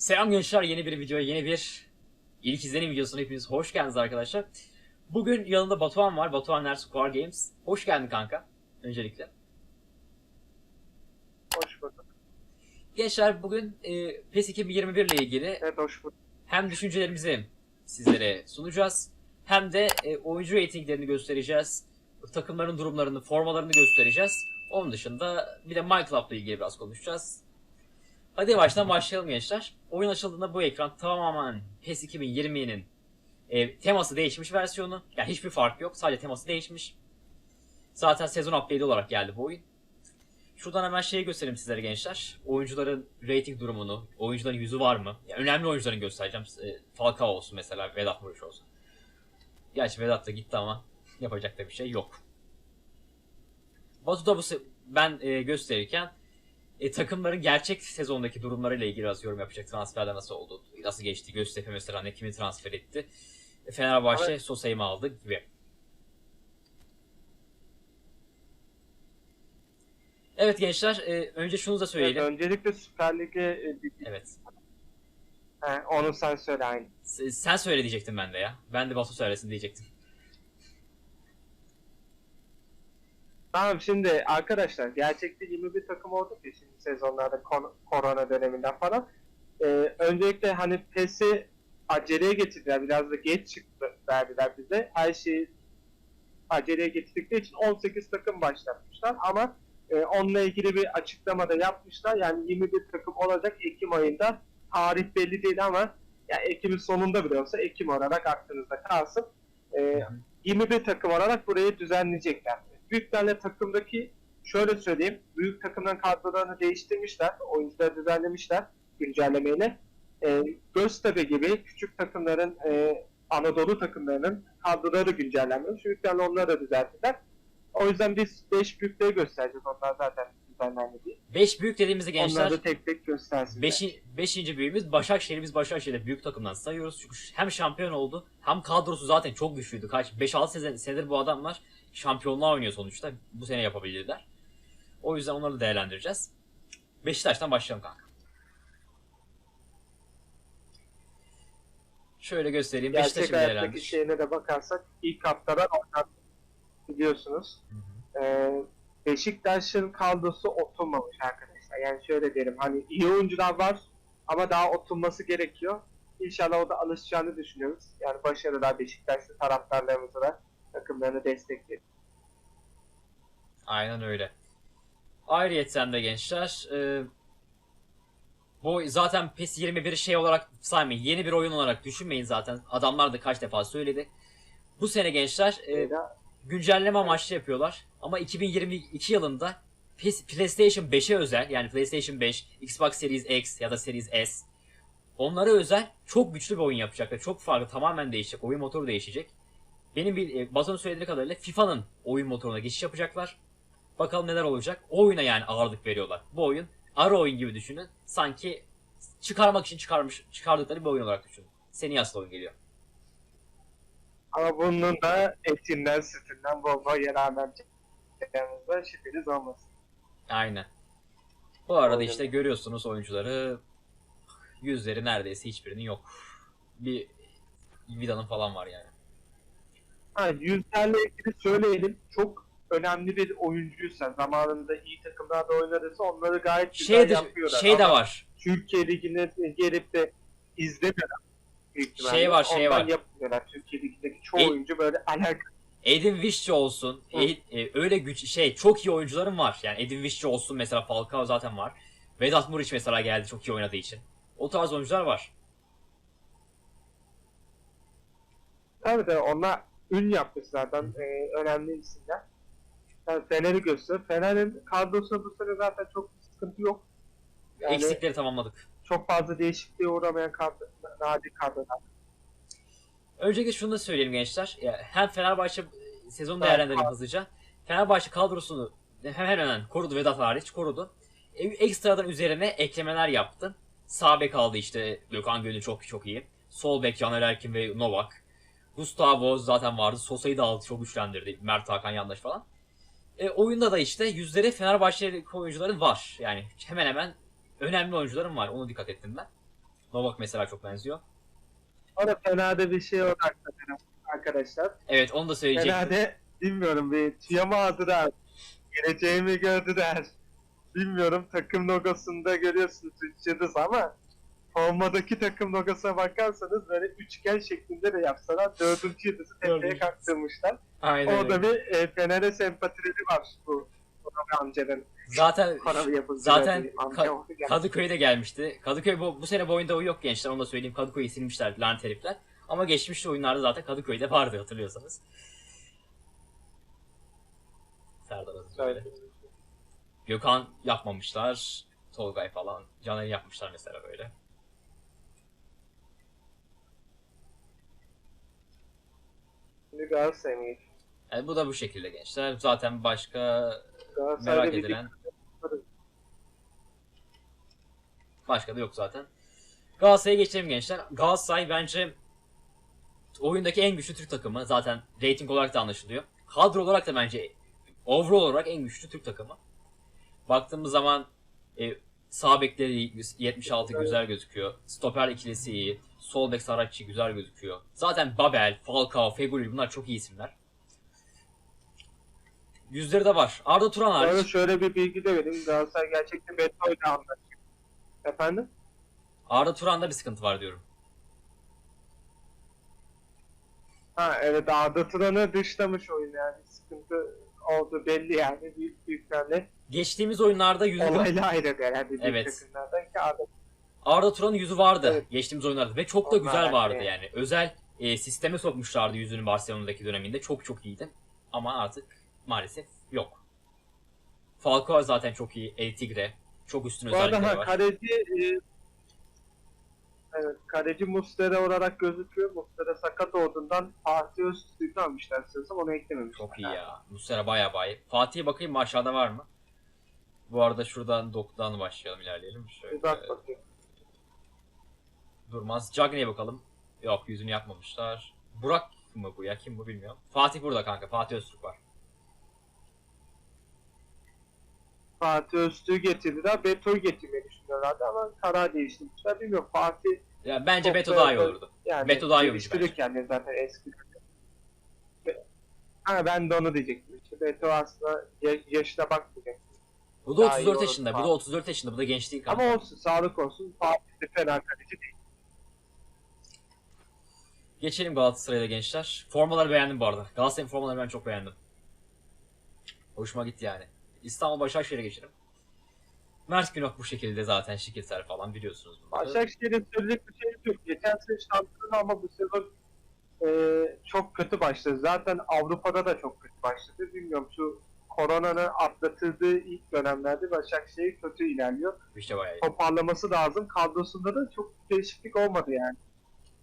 Selam gençler yeni bir videoya yeni bir ilk izlenim videosuna hepiniz hoş geldiniz arkadaşlar. Bugün yanında Batuhan var. Batuhan Ner Square Games. Hoş geldin kanka. Öncelikle. Hoş bulduk. Gençler bugün e, PES 2021 ile ilgili Evet hoş bulduk. hem düşüncelerimizi sizlere sunacağız hem de e, oyuncu ratinglerini göstereceğiz. Takımların durumlarını, formalarını göstereceğiz. Onun dışında bir de Minecraft'la ilgili biraz konuşacağız. Hadi yavaştan başlayalım gençler. Oyun açıldığında bu ekran tamamen PES 2020'nin e, teması değişmiş versiyonu. Yani hiçbir fark yok. Sadece teması değişmiş. Zaten sezon update olarak geldi bu oyun. Şuradan hemen şeyi göstereyim sizlere gençler. Oyuncuların rating durumunu, oyuncuların yüzü var mı? Yani önemli oyuncuların göstereceğim. E, Falcao olsun mesela, Vedat Muriç olsun. Gerçi Vedat da gitti ama yapacak da bir şey yok. Batu da bu ben e, gösterirken e, takımların gerçek sezondaki durumlarıyla ilgili biraz yorum yapacak. Transferler nasıl oldu, nasıl geçti, Göztepe mesela ne kimi transfer etti. E, Fenerbahçe Sosa'yı mı aldı gibi. Evet gençler, e, önce şunu da Evet, söyleyelim. öncelikle Süper Lig'e e, bir- Evet. He, onu sen söyle aynı. S- Sen söyle diyecektim ben de ya. Ben de Batu söylesin diyecektim. Tamam şimdi arkadaşlar gerçekte 21 takım oldu ki şimdi sezonlarda kon- korona döneminden falan. Ee, öncelikle hani PES'i aceleye getirdiler. Biraz da geç çıktı verdiler bize. Her şeyi aceleye getirdikleri için 18 takım başlatmışlar ama e, onunla ilgili bir açıklama da yapmışlar. Yani 21 takım olacak Ekim ayında. Tarih belli değil ama yani Ekim'in sonunda bile olsa Ekim olarak aklınızda kalsın. Ee, 21 takım olarak burayı düzenleyecekler. Büyüklerle takımdaki şöyle söyleyeyim. Büyük takımların kadrolarını değiştirmişler. Oyuncuları düzenlemişler güncellemeyle. Ee, Göztepe gibi küçük takımların e, Anadolu takımlarının kadroları güncellenmiş. Büyüklerle onları da düzelttiler. O yüzden biz 5 büyükleri göstereceğiz. Onlar zaten düzenlendi diye. 5 büyük dediğimizde gençler Onları da tek tek göstersin. Beşi, beşinci büyüğümüz Başakşehir. Biz Başakşehir'de büyük takımdan sayıyoruz. Çünkü hem şampiyon oldu hem kadrosu zaten çok güçlüydü. Kaç 5-6 sene, senedir bu adamlar şampiyonluğa oynuyor sonuçta. Bu sene yapabilirler. O yüzden onları da değerlendireceğiz. Beşiktaş'tan başlayalım kanka. Şöyle göstereyim. Gerçek hayattaki şeyine de bakarsak ilk haftadan oradan biliyorsunuz. Ee, Beşiktaş'ın kadrosu oturmamış arkadaşlar. Yani şöyle diyelim hani iyi oyuncular var ama daha oturması gerekiyor. İnşallah o da alışacağını düşünüyoruz. Yani başarılar Beşiktaşlı taraftarlarımıza da takımlarını destekleyin. Aynen öyle. Ayrıyeten de gençler e, bu zaten PES 21 şey olarak saymayın. Yeni bir oyun olarak düşünmeyin zaten. Adamlar da kaç defa söyledi. Bu sene gençler e, güncelleme amaçlı yapıyorlar. Ama 2022 yılında PS- PlayStation 5'e özel yani PlayStation 5, Xbox Series X ya da Series S onlara özel çok güçlü bir oyun yapacaklar. Çok farklı tamamen değişecek. Oyun motoru değişecek. Benim bir e, söylediği kadarıyla FIFA'nın oyun motoruna geçiş yapacaklar. Bakalım neler olacak. O oyuna yani ağırlık veriyorlar. Bu oyun ara oyun gibi düşünün. Sanki çıkarmak için çıkarmış çıkardıkları bir oyun olarak düşünün. Seni yaslı oyun geliyor. ama bunun da etinden sütünden bol bol vereceğimizden şüpheniz olmasın. Aynen. Bu arada işte görüyorsunuz oyuncuları yüzleri neredeyse hiçbirinin yok. Bir Vida'nın falan var yani. Ha, yüzlerle ilgili söyleyelim. Çok önemli bir oyuncuysa, zamanında iyi takımlarda oynadıysa onları gayet güzel Şey de, yapıyorlar. şey de Ama var. Türkiye Ligi'ne gelip de ihtimalle. Şey var, şey var. yapmıyorlar. Türkiye Ligi'ndeki çoğu E- oyuncu böyle alakalı. Edin Vişçi olsun. E- e, öyle güç şey çok iyi oyuncularım var. Yani Edin Vişçi olsun mesela Falcao zaten var. Vedat Muriç mesela geldi çok iyi oynadığı için. O tarz oyuncular var. Tabii de onlar ün yapmış zaten. Ee, önemli isimler. Yani Fener'i göster. Fener'in kadrosunda bu sene zaten çok bir sıkıntı yok. Yani Eksikleri tamamladık. çok fazla değişikliğe uğramayan kadro, nadir kadrolar. Öncelikle şunu da söyleyeyim gençler. Hem Fenerbahçe e, sezonu değerlendirelim hızlıca. Fenerbahçe kadrosunu hemen hemen korudu Vedat hariç korudu. E, Ekstradan üzerine eklemeler yaptı. Sağ bek aldı işte Gökhan Gönül çok çok iyi. Sol bek Caner Erkin ve Novak. Gustavo zaten vardı. Sosa'yı da aldı çok güçlendirdi. Mert Hakan yandaş falan. E, oyunda da işte yüzleri Fenerbahçe oyuncuların var. Yani hemen hemen önemli oyuncuların var. Onu dikkat ettim ben. Novak mesela çok benziyor. O da Fener'de bir şey odaklı arkadaşlar. Evet onu da söyleyecektim. Fener'de bilmiyorum bir tüyo mu aldılar, geleceğimi gördüler. Bilmiyorum takım logosunda görüyorsunuz yıldız ama formadaki takım logosuna bakarsanız böyle üçgen şeklinde de yapsalar dördüncü yıldızı tepeye Dördüncü. kalktırmışlar. Aynen Orada bir e, Fener'e sempatileri var bu Konavi amcanın. Zaten zaten Ka-. Kadıköy'de gelmişti. Kadıköy bu, bu sene boyunda o yok gençler onu da söyleyeyim. Kadıköy'ü silmişler lanet herifler. Ama geçmiş oyunlarda zaten Kadıköy'de vardı hatırlıyorsanız. Serdar Aziz böyle. Gökhan yapmamışlar. Tolgay falan. Caner'i yapmışlar mesela böyle. Şimdi Galatasaray'a geçiyor. Yani bu da bu şekilde gençler. Zaten başka merak edilen başka da yok zaten. Galatasaray'a geçelim gençler. Galatasaray bence oyundaki en güçlü Türk takımı. Zaten rating olarak da anlaşılıyor. Kadro olarak da bence overall olarak en güçlü Türk takımı. Baktığımız zaman e, sağ bekleri 76 güzel gözüküyor. Stoper ikilisi iyi. Sol bek Saratçı güzel gözüküyor. Zaten Babel, Falcao, Feguli bunlar çok iyi isimler. Yüzleri de var. Arda Turan hariç. şöyle bir bilgi de vereyim. Galatasaray gerçekten Beto'yla anlaşıyor. Efendim? Arda Turan'da bir sıkıntı var diyorum. Ha evet Arda Turan'ı dışlamış oyun yani. Sıkıntı oldu belli yani. Büyük büyüklerle Geçtiğimiz oyunlarda yüzü olayla ayrıldı yani. Büyük Evet. takımlardan ki Arda Arda Turan'ın yüzü vardı Evet. geçtiğimiz oyunlarda ve çok da Onlar güzel vardı yani. yani. Özel e, sisteme sokmuşlardı yüzünü Barcelona'daki döneminde. Çok çok iyiydi. Ama artık maalesef yok. Falcao zaten çok iyi. El Tigre. Çok üstün Bu arada özellikleri ha, var. kaleci e, evet, kaleci Muslera olarak gözüküyor. Muslera sakat olduğundan Fatih Öztürk'ü almışlar sanırsam onu eklememişler. Çok iyi ya. Muslera baya baya. Fatih'e bakayım mı aşağıda var mı? Bu arada şuradan Dok'tan başlayalım ilerleyelim. Şöyle. Bir bak bakayım. Durmaz. Cagney'e bakalım. Yok yüzünü yapmamışlar. Burak mı bu ya? Kim bu bilmiyorum. Fatih burada kanka. Fatih Öztürk var. Fatih Öztürk'ü getirdiler. Beto'yu getirmeyi düşünüyorlardı ama karar değiştirmişler. Bilmiyorum Fatih Ya bence Beto da- daha iyi olurdu. Yani Beto daha iyi oyuncu geliştirir kendini zaten eski. Ha ben de onu diyecektim. İşte Beto aslında ya- yaşına bakmayacak. Bu da Daha iyi 34 olur yaşında. Bu da 34 yaşında. Bu da genç değil kanka. Ama olsun sağlık olsun. Fatih de fena kaleci değil. Geçelim Galatasaray'da gençler. Formaları beğendim bu arada. Galatasaray'ın formalarını ben çok beğendim. Hoşuma gitti yani. İstanbul Başakşehir'e geçelim. Mert Günok bu şekilde zaten şikirser falan biliyorsunuz bunları. Başakşehir'in söyleyecek bir şey yok. Geçen sene şampiyonu ama bu sezon e, çok kötü başladı. Zaten Avrupa'da da çok kötü başladı. Bilmiyorum şu koronanın atlatıldığı ilk dönemlerde Başakşehir kötü ilerliyor. İşte bayağı iyi. toparlaması lazım. Kadrosunda da çok değişiklik olmadı yani.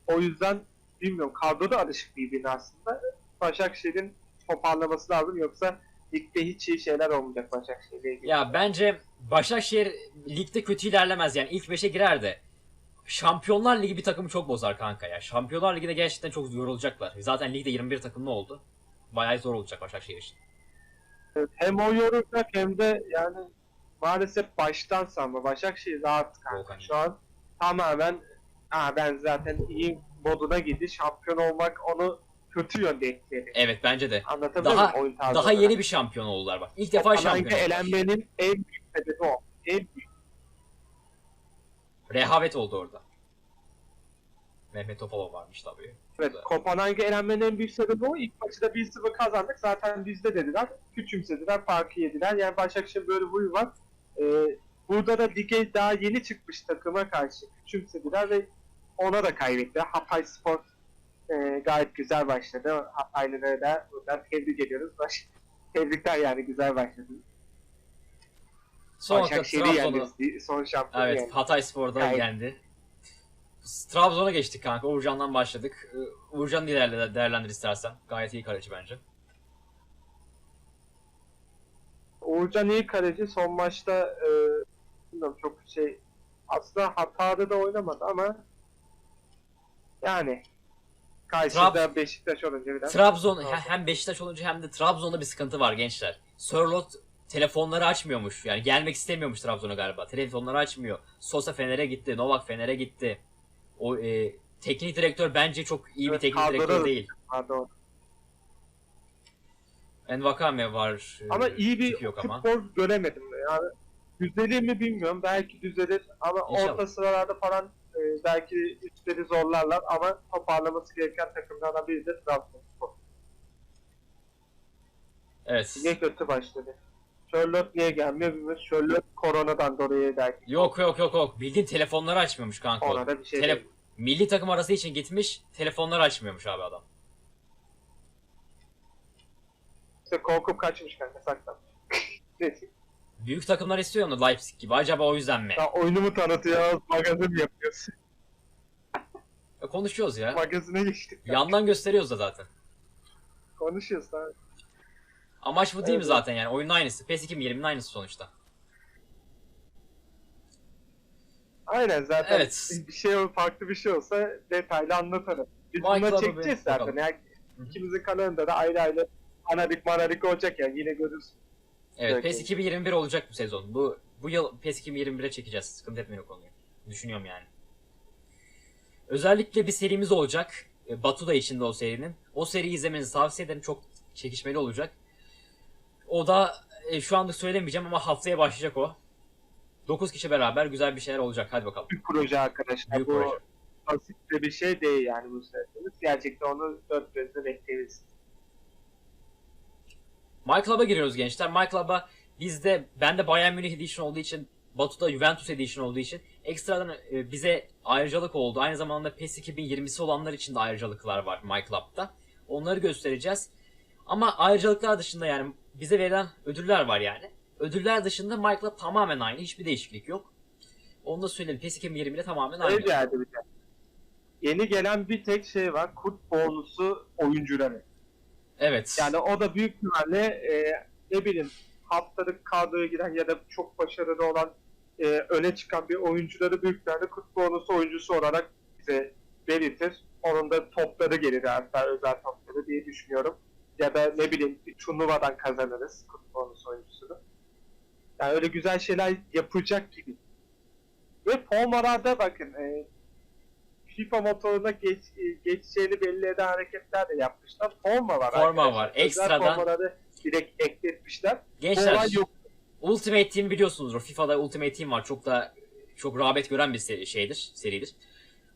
O yüzden bilmiyorum kadroda alışık birbirine aslında. Başakşehir'in toparlaması lazım yoksa ligde hiç iyi şeyler olmayacak Başakşehir'le ilgili. Ya bence Başakşehir ligde kötü ilerlemez yani ilk 5'e girer de Şampiyonlar Ligi bir takımı çok bozar kanka ya. Şampiyonlar Ligi'de gerçekten çok yorulacaklar. Zaten ligde 21 takımlı oldu. Bayağı zor olacak Başakşehir için. Hem o yorulacak hem de yani maalesef baştan sanma. Başakşehir rahat kanka. Şu an tamamen ha ben zaten iyi moduna girdi. Şampiyon olmak onu kötü yönde etkiledi. Evet bence de. Anlatabiliyor Daha- muyum oyun tarzı Daha olarak? yeni bir şampiyon oldular bak. İlk defa şampiyon Panayka oldular. elenmenin en büyük sebebi o. En büyük. Rehavet oldu orada. Mehmet Topalov varmış tabii. Evet, Kopenhag'a elenmenin en büyük sebebi o. İlk maçı da 1-0 kazandık. Zaten bizde dediler. Küçümsediler, farkı yediler. Yani Başakşehir böyle huyu var. Ee, burada da lige daha yeni çıkmış takıma karşı küçümsediler ve ona da kaybetti. Hatay Spor e, gayet güzel başladı. Hataylılara da buradan tebrik ediyoruz. Baş... Tebrikler yani güzel başladı. Son Başakşehir'i yendi. Son şampiyon Evet, yendi. Hatay Spor'da Gayet. yendi. Trabzon'a geçtik kanka. Uğurcan'dan başladık. Ee, Uğurcan'ı değerlendir, değerlendir istersen. Gayet iyi kaleci bence. Uğurcan iyi kaleci. Son maçta e, bilmiyorum çok şey aslında hatada da oynamadı ama yani karşıda Beşiktaş olunca biraz Trabzon he- hem Beşiktaş olunca hem de Trabzon'da bir sıkıntı var gençler. Sörlot telefonları açmıyormuş. Yani gelmek istemiyormuş Trabzon'a galiba. Telefonları açmıyor. Sosa Fener'e gitti. Novak Fener'e gitti. O e, teknik direktör bence çok iyi bir Evet, teknik direktör kadroda- değil. Pardon. Envakame var. e, Ama iyi bir tipi yok ama. futbol göremedim. Yani düzelir mi bilmiyorum. Belki düzelir ama İnşallah. orta sıralarda falan e, belki üstleri zorlarlar ama toparlaması gereken takımlardan biri de Trabzonspor. Evet. Niye kötü başladı? Charlotte niye gelmiyor bilmiyoruz. Charlotte koronadan dolayı belki. Yok yok yok yok. Bildiğin telefonları açmıyormuş kanka. Ona da bir şey Tele- değil. Milli takım arası için gitmiş. Telefonları açmıyormuş abi adam. İşte korkup kaçmış kanka saklanmış. Büyük takımlar istiyor onu Leipzig gibi. Acaba o yüzden mi? Ya oyunumu tanıtıyor, magazin yapıyorsun. E, konuşuyoruz ya. Magazine geçtik. Yandan gösteriyoruz da zaten. Konuşuyoruz abi. Amaç bu değil mi Evet. zaten yani? Oyunun aynısı. PES 2020'nin aynısı sonuçta. Aynen zaten Evet. bir şey farklı bir şey olsa detaylı anlatarım. Biz bunları Love'ı çekeceğiz zaten. Yani ikimizin kanalında da ayrı ayrı anadik manadik olacak yani yine görürsün. Evet, Evet. PES 2021 olacak bu sezon. Bu bu yıl PES 2021'e çekeceğiz. Sıkıntı etmeyin o konuyu. Düşünüyorum yani. Özellikle bir serimiz olacak. E, Batu da içinde o serinin. O seriyi izlemenizi tavsiye ederim. Çok çekişmeli olacak. O da e, şu anlık söylemeyeceğim ama haftaya başlayacak o. 9 kişi beraber güzel bir şeyler olacak. Hadi bakalım. Büyük proje arkadaşlar. Büyük bu proje. basit de bir şey değil yani bu seferimiz. Gerçekten onu dört gözle bekleriz. My Club'a giriyoruz gençler. My Club'a bizde bende Bayern Münih Edition olduğu için Batu'da Juventus Edition olduğu için ekstradan e, bize ayrıcalık oldu. Aynı zamanda PES 2020'si olanlar için de ayrıcalıklar var My Club'da. Onları göstereceğiz. Ama ayrıcalıklar dışında yani bize verilen ödüller var yani. Ödüller dışında My Club tamamen aynı. Hiçbir değişiklik yok. Onu da söyleyelim. PES 2020 ile tamamen aynı. Öyle geldi bir. Yeni gelen bir tek şey var. Kurt bonusu oyuncuları. Evet. Yani o da büyük ihtimalle e, ne bileyim haftalık kadroya giren ya da çok başarılı olan e, öne çıkan bir oyuncuları büyük ihtimalle bonusu oyuncusu olarak bize belirtir. Onun da topları gelir hatta özel topları diye düşünüyorum. Ya da ne bileyim bir turnuvadan kazanırız bonusu oyuncusunu. Yani öyle güzel şeyler yapacak gibi. Ve formalarda bakın e, FIFA motoruna geç, e, geçeceğini belli eden hareketler de yapmışlar. Forma var. Forma arkadaşlar. var. Ekstradan- formaları direkt ekletmişler. Gençler Olay yok. Ultimate Team biliyorsunuzdur. FIFA'da Ultimate Team var. Çok da çok rağbet gören bir seri- şeydir, seridir.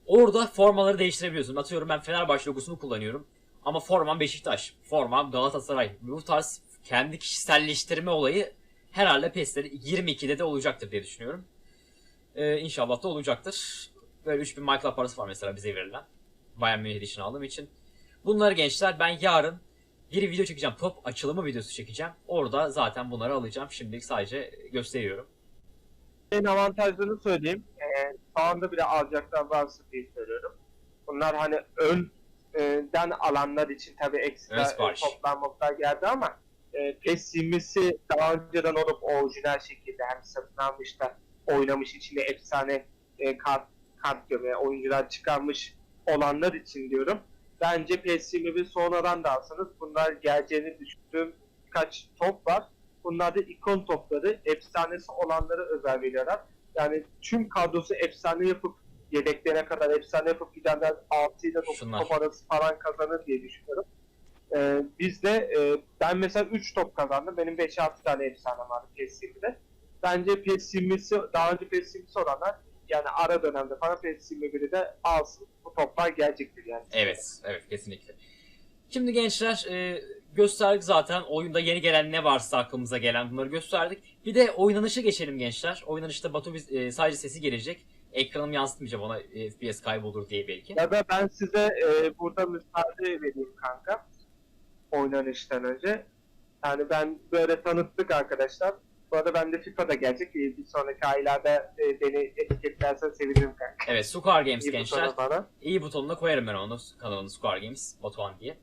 Orada formaları değiştirebiliyorsun. Atıyorum ben Fenerbahçe logosunu kullanıyorum. Ama formam Beşiktaş, formam Galatasaray. Bu tarz kendi kişiselleştirme olayı herhalde PES'leri 22'de de olacaktır diye düşünüyorum. Ee, inşallah da olacaktır. Böyle 3000 MyClub parası var mesela bize verilen. Bayern Münih Edition aldığım için. Bunları gençler ben yarın bir video çekeceğim. Top açılımı videosu çekeceğim. Orada zaten bunları alacağım. Şimdilik sadece gösteriyorum. En avantajlarını söyleyeyim. Ee, şu anda bile alacaklar varsa diye söylüyorum. Bunlar hani önden alanlar için tabii ekstra sipariş. e, toplar moplar geldi ama e, PES 20'si daha önceden olup orijinal şekilde hem satın almış da oynamış içinde efsane e, kart, kart göme oyuncular çıkarmış olanlar için diyorum. Bence PES 21 sonradan da alsanız bunlar geleceğini düşündüğüm birkaç top var. Bunlar da ikon topları, efsanesi olanları özel veriyorlar. Yani tüm kadrosu efsane yapıp yedeklerine kadar efsane yapıp gidenler 6 ile 9 Şunlar. top arası falan kazanır diye düşünüyorum. Ee, biz de e, ben mesela 3 top kazandım. Benim 5-6 tane efsane vardı PES 20'de. Bence PES 20'si, daha önce PES 20'si olanlar yani ara dönemde falan PES 21'i de alsın. Bu toplar gelecektir yani. Evet, evet kesinlikle. Şimdi gençler e, gösterdik zaten oyunda yeni gelen ne varsa aklımıza gelen bunları gösterdik. Bir de oynanışa geçelim gençler. Oynanışta Batu biz, e, sadece sesi gelecek. Ekranımı yansıtmayacağım ona e, FPS kaybolur diye belki. Ya da ben size e, burada müsaade vereyim kanka. Oynanıştan önce. Yani ben böyle tanıttık arkadaşlar. Bu arada ben de FIFA'da gelecek. E, Bir sonraki aylarda e, beni etiketlersen sevinirim kanka. Evet, Sukar Games İyi gençler. bana. İyi butonuna koyarım ben onu kanalını Square Games Batuhan diye.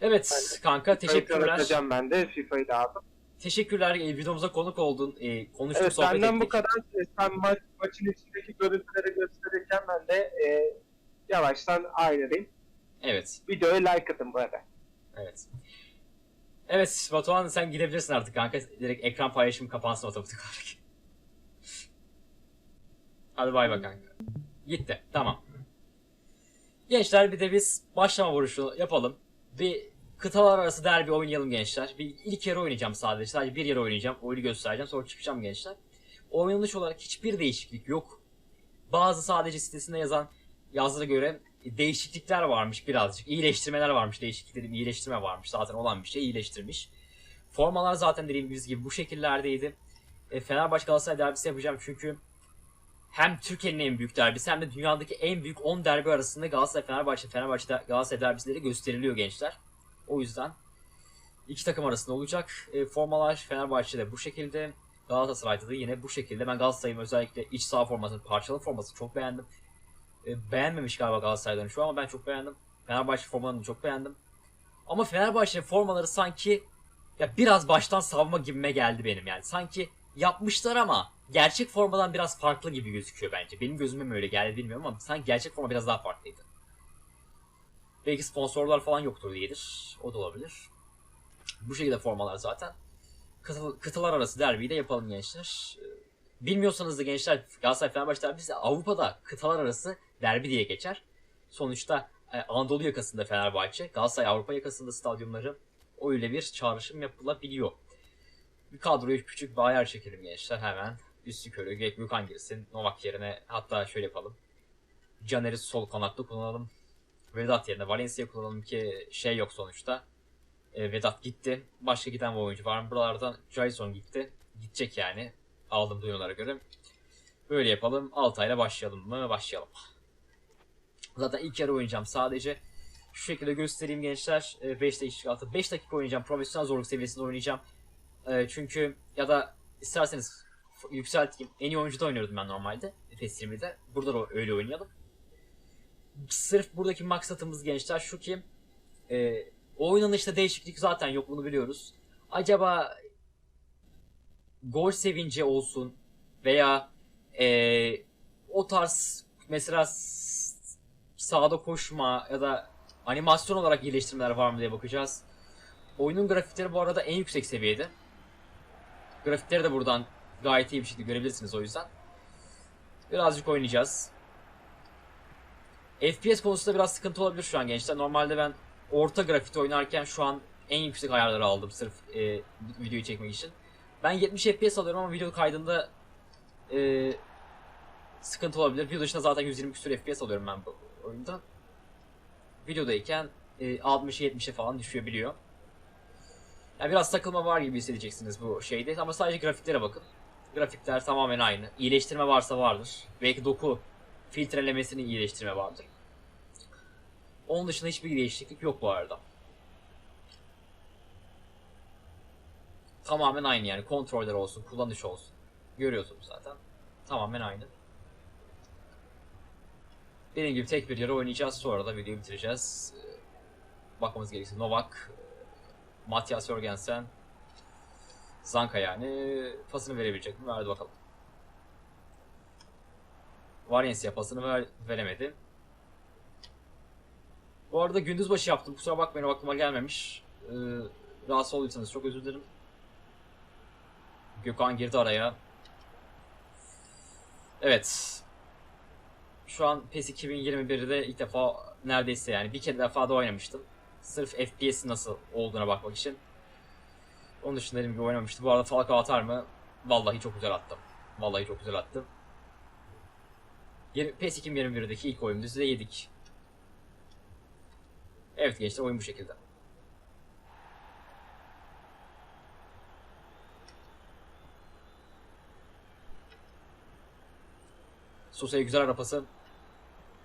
Evet Aynen. kanka teşekkürler. Tanıtacağım ben de FIFA'yı da aldım. Teşekkürler e, videomuza konuk oldun. E, konuştuk Evet sohbet ettik. bu kadar. E, Sen maç, maçın içindeki görüntüleri gösterirken ben de e, yavaştan ayrılayım. Evet. Videoya like atın bu arada. Evet. Evet Batuhan sen gidebilirsin artık kanka. Direkt ekran paylaşımı kapansın otomatik olarak. Hadi bay bay kanka. Gitti. Tamam. Gençler bir de biz başlama vuruşu yapalım. Bir kıtalar arası derbi oynayalım gençler. Bir ilk yarı oynayacağım sadece. Sadece bir yarı oynayacağım. Oyunu göstereceğim. Sonra çıkacağım gençler. Oynanış olarak hiçbir değişiklik yok. Bazı sadece sitesinde yazan yazdığı göre değişiklikler varmış birazcık. İyileştirmeler varmış. Değişiklik dedim iyileştirme varmış. Zaten olan bir şey iyileştirmiş. Formalar zaten dediğimiz gibi bu şekillerdeydi. E, Fenerbahçe Galatasaray derbisi yapacağım çünkü hem Türkiye'nin en büyük derbisi hem de dünyadaki en büyük 10 derbi arasında Galatasaray Fenerbahçe Fenerbahçe Galatasaray derbisileri gösteriliyor gençler. O yüzden iki takım arasında olacak. E, formalar Fenerbahçe'de bu şekilde. Galatasaray'da da yine bu şekilde. Ben Galatasaray'ın özellikle iç saha formasını, parçalı formasını çok beğendim. E, beğenmemiş galiba Galatasaray'dan şu ama ben çok beğendim. Fenerbahçe formalarını çok beğendim. Ama Fenerbahçe formaları sanki ya biraz baştan savma gibime geldi benim yani. Sanki yapmışlar ama gerçek formadan biraz farklı gibi gözüküyor bence. Benim gözüme mi öyle geldi bilmiyorum ama sanki gerçek forma biraz daha farklıydı. Belki sponsorlar falan yoktur diyedir. O da olabilir. Bu şekilde formalar zaten. Kıta- kıtalar arası derbiyi de yapalım gençler. Bilmiyorsanız da gençler Galatasaray Fenerbahçe derbisi Avrupa'da kıtalar arası derbi diye geçer. Sonuçta e, Anadolu yakasında Fenerbahçe, Galatasaray Avrupa yakasında stadyumları öyle bir çağrışım yapılabiliyor. Bir kadroyu küçük bir ayar çekelim gençler hemen. Üstü körü, Gek Gökhan girsin. Novak yerine hatta şöyle yapalım. Caner'i sol kanatta kullanalım. Vedat yerine Valencia kullanalım ki şey yok sonuçta. E, Vedat gitti. Başka giden bir oyuncu var mı? Buralardan Jason gitti. Gidecek yani. Aldım duyumlara göre. Böyle yapalım. Altay'la başlayalım mı? Başlayalım. Zaten ilk yarı oynayacağım sadece. Şu şekilde göstereyim gençler. 5 dakika altı 5 dakika oynayacağım. Profesyonel zorluk seviyesinde oynayacağım. E, çünkü ya da isterseniz yükselteyim. En iyi oyuncuda oynuyordum ben normalde. PES 20'de. Burada da öyle oynayalım. Sırf buradaki maksatımız gençler şu ki e, oynanışta değişiklik zaten yok bunu biliyoruz. Acaba gol sevinci olsun veya e, o tarz mesela s- sahada koşma ya da animasyon olarak iyileştirmeler var mı diye bakacağız. Oyunun grafikleri bu arada en yüksek seviyede. Grafikleri de buradan gayet iyi bir şekilde görebilirsiniz o yüzden. Birazcık oynayacağız. FPS konusunda biraz sıkıntı olabilir şu an gençler. Normalde ben orta grafikte oynarken şu an en yüksek ayarları aldım sırf e, videoyu çekmek için. Ben 70 FPS alıyorum ama video kaydında e, sıkıntı olabilir. Video dışında zaten 120 küsur FPS alıyorum ben bu oyunda. Videodayken e, 60'a 70'e falan düşebiliyor. Yani biraz takılma var gibi hissedeceksiniz bu şeyde ama sadece grafiklere bakın. Grafikler tamamen aynı. İyileştirme varsa vardır. Belki doku filtrelemesini iyileştirme vardır. Onun dışında hiçbir değişiklik yok bu arada. Tamamen aynı yani. Kontroller olsun, kullanış olsun. Görüyorsunuz zaten. Tamamen aynı. Dediğim gibi tek bir yarı oynayacağız. Sonra da videoyu bitireceğiz. Ee, Bakmamız gerekirse Novak, Matias Jörgensen, Zanka yani pasını verebilecek mi? Verdi bakalım. Valencia pasını ver, veremedi. Bu arada gündüz başı yaptım. Kusura bakmayın aklıma gelmemiş. Ee, rahatsız olduysanız çok özür dilerim. Gökhan girdi araya. Evet. Şu an PES 2021'de ilk defa neredeyse yani bir kere defa da oynamıştım. Sırf FPS nasıl olduğuna bakmak için. Onun dışında dediğim gibi oynamamıştım. Bu arada Falcao atar mı? Vallahi çok güzel attım. Vallahi çok güzel attım. PES 2021'deki ilk oyunu size yedik. Evet gençler oyun bu şekilde. Sosa'ya güzel arapası.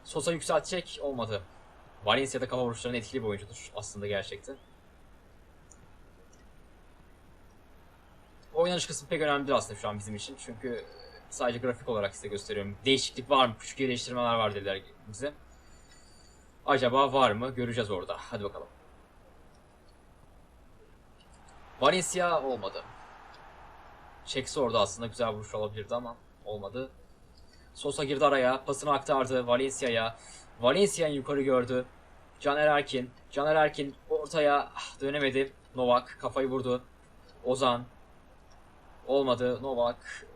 Sosa yükseltecek olmadı. Valencia'da kafa vuruşlarının etkili bir oyuncudur aslında gerçekten. Oynanış kısmı pek önemli aslında şu an bizim için. Çünkü sadece grafik olarak size gösteriyorum. Değişiklik var mı? Küçük iyileştirmeler var dediler bize. Acaba var mı? Göreceğiz orada. Hadi bakalım. Valencia olmadı. Çekse orada aslında güzel vuruş olabilirdi ama olmadı. Sosa girdi araya. Pasını aktardı Valencia'ya. Valencia'yı yukarı gördü. Caner Erkin. Caner Erkin ortaya ah, dönemedi. Novak kafayı vurdu. Ozan. Olmadı. Novak.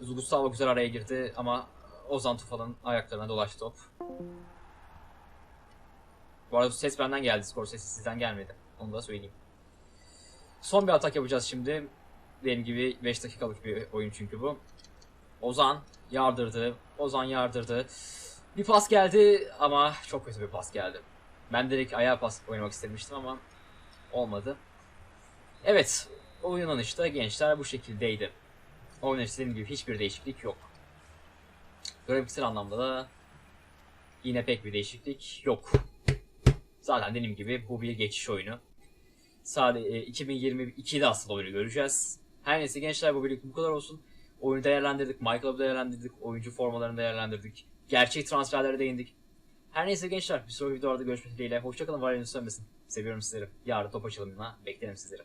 Ee, Gustavo güzel araya girdi ama Ozan Tufan'ın ayaklarına dolaştı top. Bu arada ses benden geldi. Skor sesi sizden gelmedi. Onu da söyleyeyim. Son bir atak yapacağız şimdi. Benim gibi 5 dakikalık bir oyun çünkü bu. Ozan yardırdı. Ozan yardırdı. Bir pas geldi ama çok kötü bir pas geldi. Ben direkt ayağa pas oynamak istemiştim ama olmadı. Evet, oyunun işte gençler bu şekildeydi. Oyun dediğim gibi hiçbir değişiklik yok. Grafiksel anlamda da yine pek bir değişiklik yok. Zaten dediğim gibi bu bir geçiş oyunu. Sadece 2022'de aslında oyunu göreceğiz. Her neyse gençler bu birlikte bu kadar olsun. Oyunu değerlendirdik, MyClub'ı değerlendirdik, oyuncu formalarını değerlendirdik. Gerçek transferlere değindik. Her neyse gençler bir sonraki videolarda görüşmek dileğiyle. Hoşçakalın var sönmesin. Seviyorum sizleri. Yarın top açılımına beklerim sizleri.